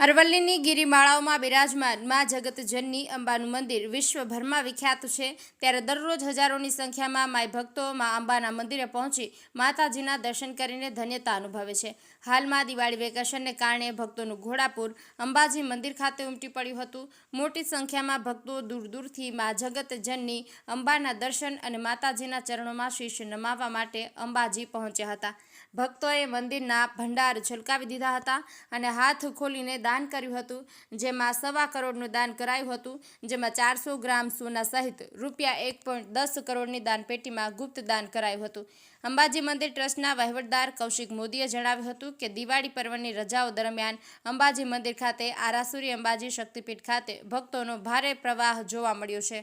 અરવલ્લીની ગિરિમાળાઓમાં બિરાજમાન મા જગતજનની અંબાનું મંદિર વિશ્વભરમાં વિખ્યાત છે. ત્યારે દરરોજ હજારોની સંખ્યામાં માય ભક્તો મા અંબાના મંદિરે પહોંચી માતાજીના દર્શન કરીને ધન્યતા અનુભવે છે. હાલમાં દિવાળી વેકેશનને કારણે ભક્તોનું ઘોડાપુર અંબાજી મંદિર ખાતે ઉમટી પડ્યું હતું. મોટી સંખ્યામાં ભક્તો દૂર દૂરથી મા જગતજનની અંબાના દર્શન અને માતાજીના ચરણોમાં શીશ નમાવવા માટે અંબાજી પહોંચ્યા હતા. ભક્તોએ મંદિરના ભંડાર છલકાવી દીધા હતા અને હાથ ખોલીને દાન કર્યું હતું, જેમાં સવા કરોડનું દાન કરાયું હતું, જેમાં ચારસો ગ્રામ સોના સહિત રૂપિયા એક પોઈન્ટ દસ કરોડની દાનપેટીમાં ગુપ્ત દાન કરાયું હતું. અંબાજી મંદિર ટ્રસ્ટના વહીવટદાર કૌશિક મોદીએ જણાવ્યું હતું કે દિવાળી પર્વની રજાઓ દરમિયાન અંબાજી મંદિર ખાતે આરાસુરી અંબાજી શક્તિપીઠ ખાતે ભક્તોનો ભારે પ્રવાહ જોવા મળ્યો છે.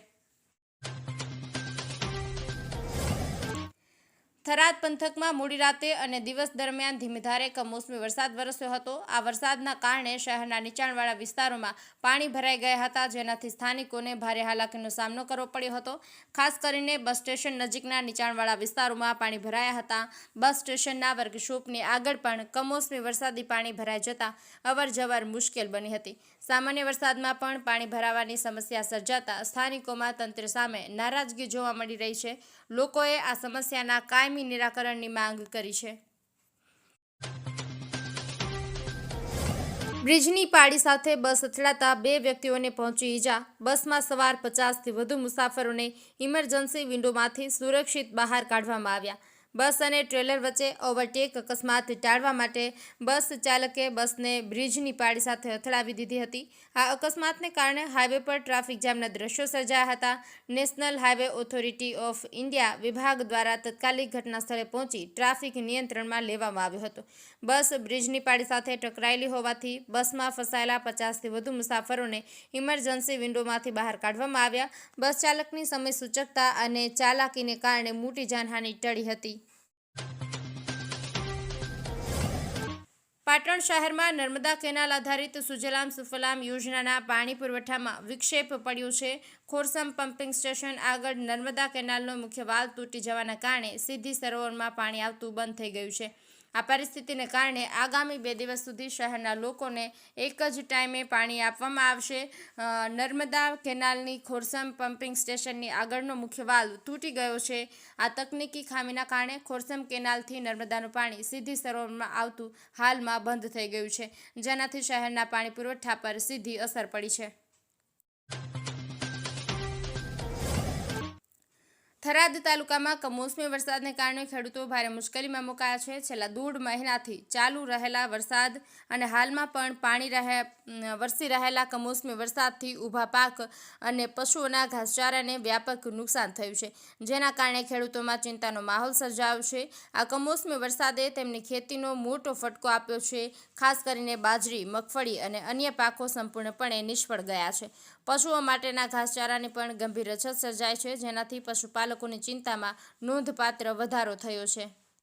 થરાદ પંથકમાં મોડી રાતે અને દિવસ દરમિયાન ધીમીધારે કમોસમી વરસાદ વરસ્યો હતો. આ વરસાદના કારણે શહેરના નીચાણવાળા વિસ્તારોમાં પાણી ભરાઈ ગયા હતા, જેનાથી સ્થાનિકોને ભારે હાલાકીનો સામનો કરવો પડ્યો હતો. ખાસ કરીને બસ સ્ટેશન નજીકના નીચાણવાળા વિસ્તારોમાં પાણી ભરાયા હતા. બસ સ્ટેશનના વર્કશોપની આગળ પણ કમોસમી વરસાદી પાણી ભરાઈ જતા અવર જવર મુશ્કેલ બની હતી. સામાન્ય વરસાદમાં પણ પાણી ભરાવાની સમસ્યા સર્જાતા સ્થાનિકોમાં તંત્ર સામે નારાજગી જોવા મળી રહી છે. લોકોએ આ સમસ્યાના કાયમી નિરાકરણની માંગ કરી છે. બ્રિજની પાળી સાથે બસ અથડાતા બે વ્યક્તિઓને પહોંચી ઈજા. બસમાં સવાર પચાસથી વધુ મુસાફરોને ઇમરજન્સી વિન્ડોમાંથી સુરક્ષિત બહાર કાઢવામાં આવ્યા. બસ અને ટ્રેલર વચ્ચે ઓવરટેક અકસ્માત ટાળવા માટે બસ ચાલકે બસને બ્રિજની પાળી સાથે અથડાવી દીધી હતી. આ અકસ્માતને કારણે હાઈવે પર ટ્રાફિક જામના દ્રશ્યો સર્જાયા હતા. National highway authority of India વિભાગ દ્વારા તત્કાલિક ઘટના સ્થળે પહોંચી ટ્રાફિક નિયંત્રણમાં લેવામાં આવ્યો હતો. બસ બ્રિજની પાળી સાથે ટકરાયેલી હોવાથી બસમાં ફસાયેલા પચાસથી વધુ મુસાફરોને ઇમરજન્સી વિન્ડોમાંથી બહાર કાઢવામાં આવ્યા. બસ ચાલકની સમય સૂચકતા અને ચાલાકીને કારણે મોટી જાનહાનિ ટળી હતી. પાટણ શહેરમાં નર્મદા કેનાલ આધારિત સુજલામ સુફલામ યોજનાના પાણી પુરવઠામાં વિક્ષેપ પડ્યો છે. ખોરસમ પમ્પિંગ સ્ટેશન આગળ નર્મદા કેનાલનો મુખ્ય વાલ્વ તૂટી જવાના કારણે સીધી સરોવરમાં પાણી આવતું બંધ થઈ ગયું છે. આ પરિસ્થિતિને કારણે આગામી બે દિવસ સુધી શહેરના લોકોને એક જ ટાઈમે પાણી આપવામાં આવશે. નર્મદા કેનાલની ખોરસમ પમ્પિંગ સ્ટેશનની આગળનો મુખ્ય વાલ્વ તૂટી ગયો છે. આ તકનીકી ખામીના કારણે ખોરસમ કેનાલથી નર્મદાનું પાણી સીધી સરોવરમાં આવતું હાલમાં બંધ થઈ ગયું છે. જેનાથી શહેરના પાણી પુરવઠા પર સીધી અસર પડી છે. થરાદ તાલુકામાં કમોસમી વરસાદને કારણે ખેડૂતો ભારે મુશ્કેલીમાં મુકાયા છે. છેલ્લા દોઢ મહિનાથી ચાલુ રહેલા વરસાદ અને હાલમાં પણ પાણી રહે વરસી રહેલા કમોસમી વરસાદથી ઊભા પાક અને પશુઓના ઘાસચારાને વ્યાપક નુકસાન થયું છે. જેના કારણે ખેડૂતોમાં ચિંતાનો માહોલ સર્જાયો છે આ કમોસમી વરસાદે તેમની ખેતીનો મોટો ફટકો આપ્યો છે. ખાસ કરીને બાજરી, મગફળી અને અન્ય પાકો સંપૂર્ણપણે નિષ્ફળ ગયા છે. પશુઓ માટેના ઘાસચારાની પણ ગંભીર અછત સર્જાય છે. જેનાથી પશુપાલકોની ચિંતામાં નોંધપાત્ર વધારો થયો છે.